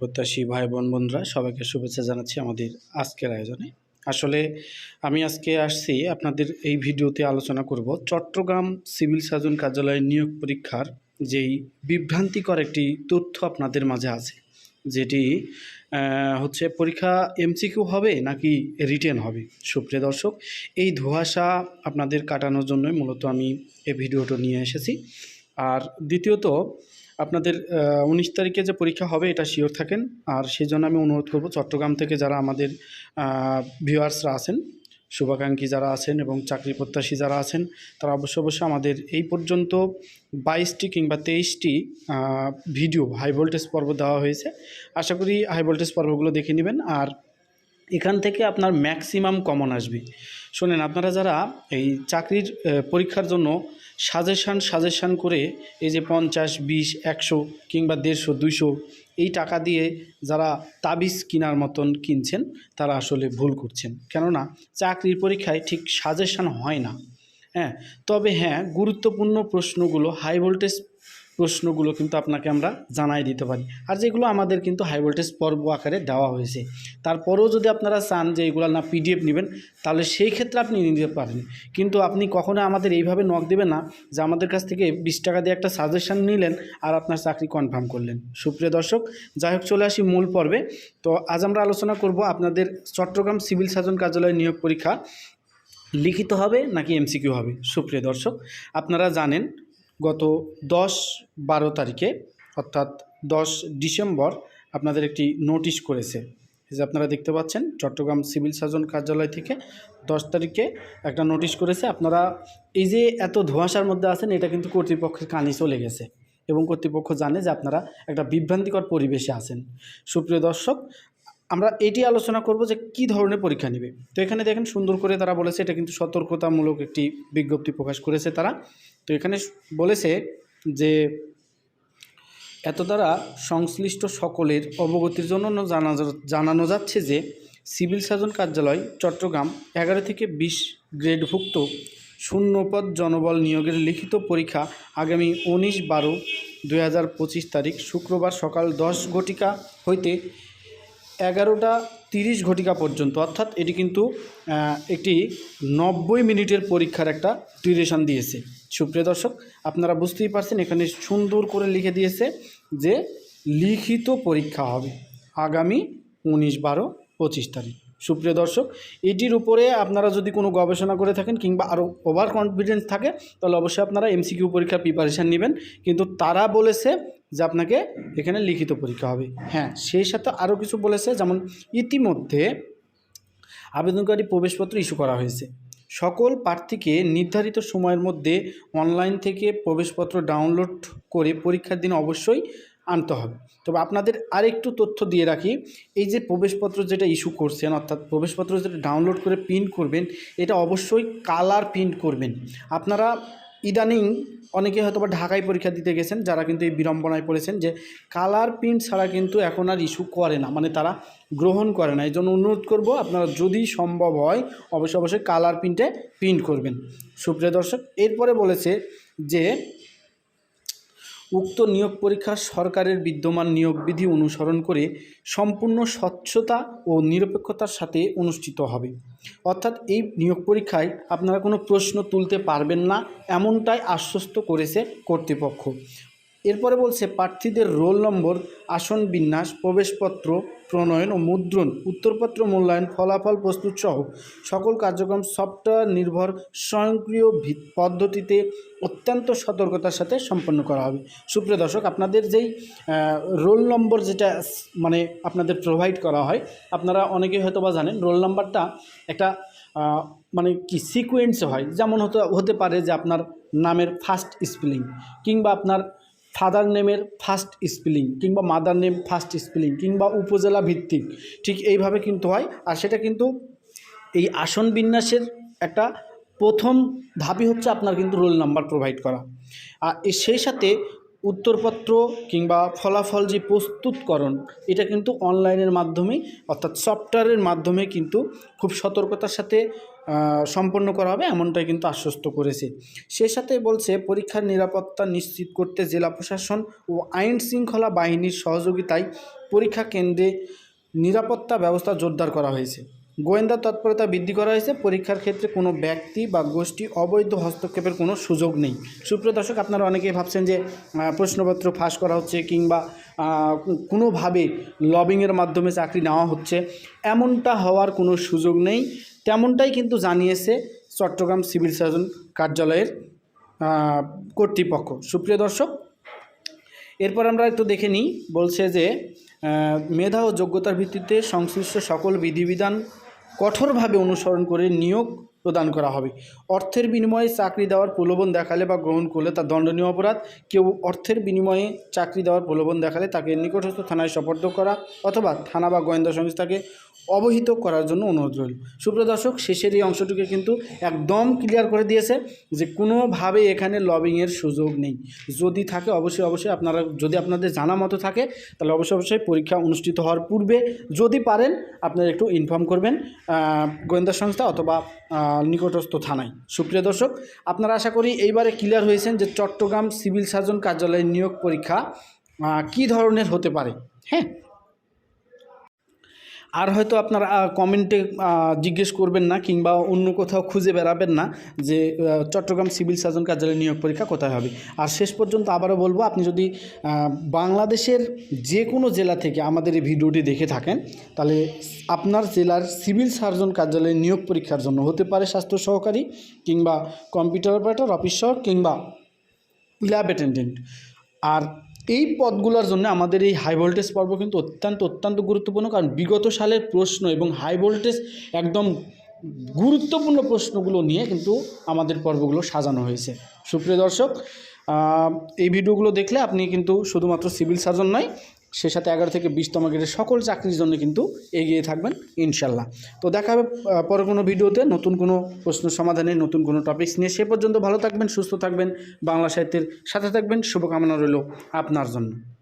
প্রত্যাশী ভাই বোন বোনরা সবাইকে শুভেচ্ছা জানাচ্ছি আমাদের আজকের আয়োজনে। আসলে আমি আজকে আসছি আপনাদের এই ভিডিওতে আলোচনা করব চট্টগ্রাম সিভিল সার্জন কার্যালয়ের নিয়োগ পরীক্ষার যেই বিভ্রান্তিকর একটি তথ্য আপনাদের মাঝে আছে, যেটি হচ্ছে পরীক্ষা এমসিকিউ হবে নাকি রিটেন হবে? সুপ্রিয় দর্শক, এই ধোঁয়াশা আপনাদের কাটানোর জন্যই মূলত আমি এই ভিডিওটা নিয়ে এসেছি। আর দ্বিতীয়ত আপনাদের উনিশ তারিখে যে পরীক্ষা হবে এটা শিওর থাকেন। আর সেই জন্য আমি অনুরোধ করব, চট্টগ্রাম থেকে যারা আমাদের ভিউয়ার্সরা আছেন, শুভাকাঙ্ক্ষী যারা আছেন এবং চাকরি প্রত্যাশী যারা আছেন, তারা অবশ্য অবশ্যই আমাদের এই পর্যন্ত বাইশটি কিংবা তেইশটি ভিডিও হাই ভোল্টেজ পর্ব দেওয়া হয়েছে। আশা করি হাই ভোল্টেজ পর্বগুলো দেখে নেবেন। আর এখান থেকে আপনার ম্যাক্সিমাম কমন আসবে। শোনেন, আপনারা যারা এই চাকরির পরীক্ষার জন্য সাজেশান সাজেশান করে এই যে পঞ্চাশ, বিশ, একশো কিংবা দেড়শো, দুইশো এই টাকা দিয়ে যারা তাবিজ কেনার মতন কিনছেন, তারা আসলে ভুল করছেন। কেননা চাকরির পরীক্ষায় ঠিক সাজেশান হয় না। হ্যাঁ তবে হ্যাঁ গুরুত্বপূর্ণ প্রশ্নগুলো হাই ভোল্টেজ প্রশ্নগুলো কিন্তু আপনাকে আমরা জানাই দিতে পারি। আর যেগুলো আমাদের কিন্তু হাই ভোল্টেজ পর্ব আকারে দেওয়া হয়েছে। তারপরেও যদি আপনারা চান যে এগুলো না পিডিএফ নেবেন, তাহলে সেই ক্ষেত্রে আপনি নিতে পারেন। কিন্তু আপনি কখনো আমাদের এইভাবে নক দেবেন না যে আমাদের কাছ থেকে বিশ টাকা দিয়ে একটা সাজেশন নিলেন আর আপনার চাকরি কনফার্ম করলেন। সুপ্রিয় দর্শক, যাই হোক চলে আসি মূল পর্বে। তো আজ আমরা আলোচনা করব আপনাদের চট্টগ্রাম সিভিল সার্জন কার্যালয় নিয়োগ পরীক্ষা। লিখিত হবে নাকি এমসিকিউ হবে? সুপ্রিয় দর্শক, আপনারা জানেন গত দশ বারো তারিখে, অর্থাৎ দশ ডিসেম্বর আপনাদের একটি নোটিশ করেছে। যে আপনারা দেখতে পাচ্ছেন, চট্টগ্রাম সিভিল সার্জন কার্যালয় থেকে দশ তারিখে একটা নোটিশ করেছে। আপনারা এই যে এত ধোঁয়াশার মধ্যে আছেন, এটা কিন্তু কর্তৃপক্ষের কানে চলে গেছে এবং কর্তৃপক্ষ জানে যে আপনারা একটা বিভ্রান্তিকর পরিবেশে আছেন। সুপ্রিয় দর্শক আমরা এটি আলোচনা করব যে কি ধরনের পরীক্ষা নেবে। তো এখানে দেখেন সুন্দর করে তারা বলেছে এটা কিন্তু সতর্কতামূলক একটি বিজ্ঞপ্তি প্রকাশ করেছে তারা। তো এখানে বলেছে যে এত দ্বারা সংশ্লিষ্ট সকলের অবগতির জন্য জানা জানানো যাচ্ছে যে সিভিল সার্জন কার্যালয় চট্টগ্রাম এগারো থেকে বিশ গ্রেডভুক্ত শূন্যপদ জনবল নিয়োগের লিখিত পরীক্ষা আগামী উনিশ বারো দুই তারিখ শুক্রবার সকাল দশ ঘটিকা হইতে এগারোটা তিরিশ ঘটিকা পর্যন্ত, অর্থাৎ এটি কিন্তু একটি নব্বই মিনিটের পরীক্ষার একটা ডিউরেশন দিয়েছে। সুপ্রিয় দর্শক, আপনারা বুঝতেই পারছেন, এখানে সুন্দর করে লিখে দিয়েছে যে লিখিত পরীক্ষা হবে আগামী উনিশ বারো পঁচিশ তারিখ। সুপ্রিয় দর্শক, এটির উপরে আপনারা যদি কোনো গবেষণা করে থাকেন কিংবা আরও ওভার কনফিডেন্স থাকে, তাহলে অবশ্যই আপনারা এমসিকিউ পরীক্ষার প্রিপারেশান নেবেন। কিন্তু তারা বলেছে যে আপনাকে এখানে লিখিত পরীক্ষা হবে। হ্যাঁ সেই সাথে আরও কিছু বলেছে, যেমন ইতিমধ্যে আবেদনকারী প্রবেশপত্র ইস্যু করা হয়েছে। সকল প্রার্থীকে নির্ধারিত সময়ের মধ্যে অনলাইন থেকে প্রবেশপত্র ডাউনলোড করে পরীক্ষার দিন অবশ্যই আনতে হবে। তবে আপনাদের আরেকটু তথ্য দিয়ে রাখি, এই যে প্রবেশপত্র যেটা ইস্যু করছেন, অর্থাৎ প্রবেশপত্র যেটা ডাউনলোড করে প্রিন্ট করবেন, এটা অবশ্যই কালার প্রিন্ট করবেন। আপনারা ইদানিং অনেকে হয়তো বা ঢাকায় পরীক্ষা দিতে গেছেন, যারা কিন্তু এই বিড়ম্বনায় পড়েছেন যে কালার প্রিন্ট ছাড়া কিন্তু এখন আর ইস্যু করে না মানে তারা গ্রহণ করে না। এই জন্য অনুরোধ করব, আপনারা যদি সম্ভব হয়, অবশ্যই অবশ্যই কালার প্রিন্টে প্রিন্ট করবেন। সুপ্রিয় দর্শক, এরপরে বলেছে যে উক্ত নিয়োগ পরীক্ষা সরকারের বিদ্যমান নিয়োগ বিধি অনুসরণ করে সম্পূর্ণ স্বচ্ছতা ও নিরপেক্ষতার সাথে অনুষ্ঠিত হবে। অর্থাৎ এই নিয়োগ পরীক্ষায় আপনারা কোনো প্রশ্ন তুলতে পারবেন না, এমনটাই আশ্বস্ত করেছে কর্তৃপক্ষ। এরপরে বলছে, প্রার্থীদের রোল নম্বর, আসন বিন্যাস, প্রবেশপত্র, প্রণয়ন ও মুদ্রণ, উত্তরপত্র মূল্যায়ন, ফলাফল প্রস্তুত সহ সকল কার্যক্রম সফটওয়্যার নির্ভর স্বয়ংক্রিয় পদ্ধতিতে অত্যন্ত সতর্কতার সাথে সম্পন্ন করা হবে। সুপ্রিয় দর্শক, আপনাদের যেই রোল নম্বর যেটা মানে আপনাদের প্রোভাইড করা হয়, আপনারা অনেকেই হয়তো বা জানেন, রোল নাম্বারটা একটা মানে কি সিকোয়েন্সে হয়। যেমন হতে পারে যে আপনার নামের ফার্স্ট স্পেলিং কিংবা আপনার ফাদার নেমের ফার্স্ট স্পেলিং কিংবা মাদার নেম ফার্স্ট স্পেলিং কিংবা উপজেলা ভিত্তিক, ঠিক এইভাবে কিন্তু হয়। আর সেটা কিন্তু এই আসন বিন্যাসের একটা প্রথম ধাপই হচ্ছে আপনার কিন্তু রোল নাম্বার প্রোভাইড করা। আর সেই সাথে উত্তরপত্র কিংবা ফলাফল যে প্রস্তুতকরণ, এটা কিন্তু অনলাইনের মাধ্যমে, অর্থাৎ সফটওয়্যারের মাধ্যমে কিন্তু খুব সতর্কতার সাথে সম্পন্ন করা হবে, এমনটাই কিন্তু আশ্বস্ত করেছে। সে সাথে বলছে, পরীক্ষার নিরাপত্তা নিশ্চিত করতে জেলা প্রশাসন ও আইন শৃঙ্খলা বাহিনীর সহযোগিতায় পরীক্ষা কেন্দ্রে নিরাপত্তা ব্যবস্থা জোরদার করা হয়েছে। গোয়েন্দা তৎপরতা বৃদ্ধি করা হয়েছে। পরীক্ষার ক্ষেত্রে কোনো ব্যক্তি বা গোষ্ঠী অবৈধ হস্তক্ষেপের কোনো সুযোগ নেই। সুপ্রিয় দর্শক, আপনারা অনেকেই ভাবছেন যে প্রশ্নপত্র ফাঁস করা হচ্ছে কিংবা কোনোভাবে লবিংয়ের মাধ্যমে চাকরি নেওয়া হচ্ছে। এমনটা হওয়ার কোনো সুযোগ নেই। তেমনটাই কিন্তু জানিয়েছে চট্টগ্রাম সিভিল সার্জন কার্যালয়ের কর্তৃপক্ষ। সুপ্রিয় দর্শক এরপর আমরা একটু দেখে নিই, বলছে যে মেধা ও যোগ্যতার ভিত্তিতে সংশ্লিষ্ট সকল বিধিবিধান কঠোরভাবে অনুসরণ করে নিয়োগ প্রদান করা হবে। অর্থের বিনিময়ে চাকরি দেওয়ার প্রলোভন দেখালে বা গ্রহণ করলে তা দণ্ডনীয় অপরাধ। কেউ অর্থের বিনিময়ে চাকরি দেওয়ার প্রলোভন দেখালে তাকে নিকটস্থ থানায় সোপর্দ করা অথবা থানা বা গোয়েন্দা সংস্থাকে অবহিত করার জন্য অনুরোধ রইল। সুপ্রিয় দর্শক, শেষের এই অংশটুকু কিন্তু একদম ক্লিয়ার করে দিয়েছে যে কোনোভাবে এখানে লবিংয়ের সুযোগ নেই। যদি থাকে অবশ্যই অবশ্যই আপনারা, যদি আপনাদের জানা মতো থাকে, তাহলে অবশ্যই অবশ্যই পরীক্ষা অনুষ্ঠিত হওয়ার পূর্বে যদি পারেন, আপনারা একটু ইনফর্ম করবেন গোয়েন্দা সংস্থা অথবা নিকটস্থ থানায়। সুপ্রিয় দর্শক, আপনারা আশা করি এইবারে ক্লিয়ার হয়েছেন যে চট্টগ্রাম সিভিল সার্জন কার্যালয়ের নিয়োগ পরীক্ষা কি ধরনের হতে পারে। হ্যাঁ আর হয়তো আপনারা কমেন্টে জিজ্ঞেস করবেন না কিংবা অন্য কোথাও খুঁজে বেড়াবেন না যে চট্টগ্রাম সিভিল সার্জন কার্যালয় নিয়োগ পরীক্ষা কোথায় হবে। আর শেষ পর্যন্ত আবারও বলব, আপনি যদি বাংলাদেশের যে কোনো জেলা থেকে আমাদের এই ভিডিওটি দেখে থাকেন, তাহলে আপনার জেলার সিভিল সার্জন কার্যালয়ে নিয়োগ পরীক্ষার জন্য হতে পারে স্বাস্থ্য সহকারী কিংবা কম্পিউটার অপারেটর অফিসার কিংবা ল্যাব অ্যাটেন্ডেন্ট আর এই পদগুলোর জন্য আমাদের এই হাই ভোল্টেজ পর্ব কিন্তু অত্যন্ত অত্যন্ত গুরুত্বপূর্ণ, কারণ বিগত সালের প্রশ্ন এবং হাই ভোল্টেজ একদম গুরুত্বপূর্ণ প্রশ্নগুলো নিয়ে কিন্তু আমাদের পর্বগুলো সাজানো হয়েছে। সুপ্রিয় দর্শক এই ভিডিওগুলো দেখলে আপনি কিন্তু শুধুমাত্র সিভিল সার্জন নয় সে সাথে এগারো থেকে বিশতম গ্রেডের সকল চাকরির জন্য কিন্তু এগিয়ে থাকবেন, ইনশাল্লাহ। তো দেখা হবে পরে কোনো ভিডিওতে। নতুন কোনো প্রশ্ন সমাধানে, নতুন কোনো টপিক্স নিয়ে সে পর্যন্ত ভালো থাকবেন, সুস্থ থাকবেন, বাংলা সাহিত্যের সাথে থাকবেন। শুভকামনা রইল আপনার জন্য।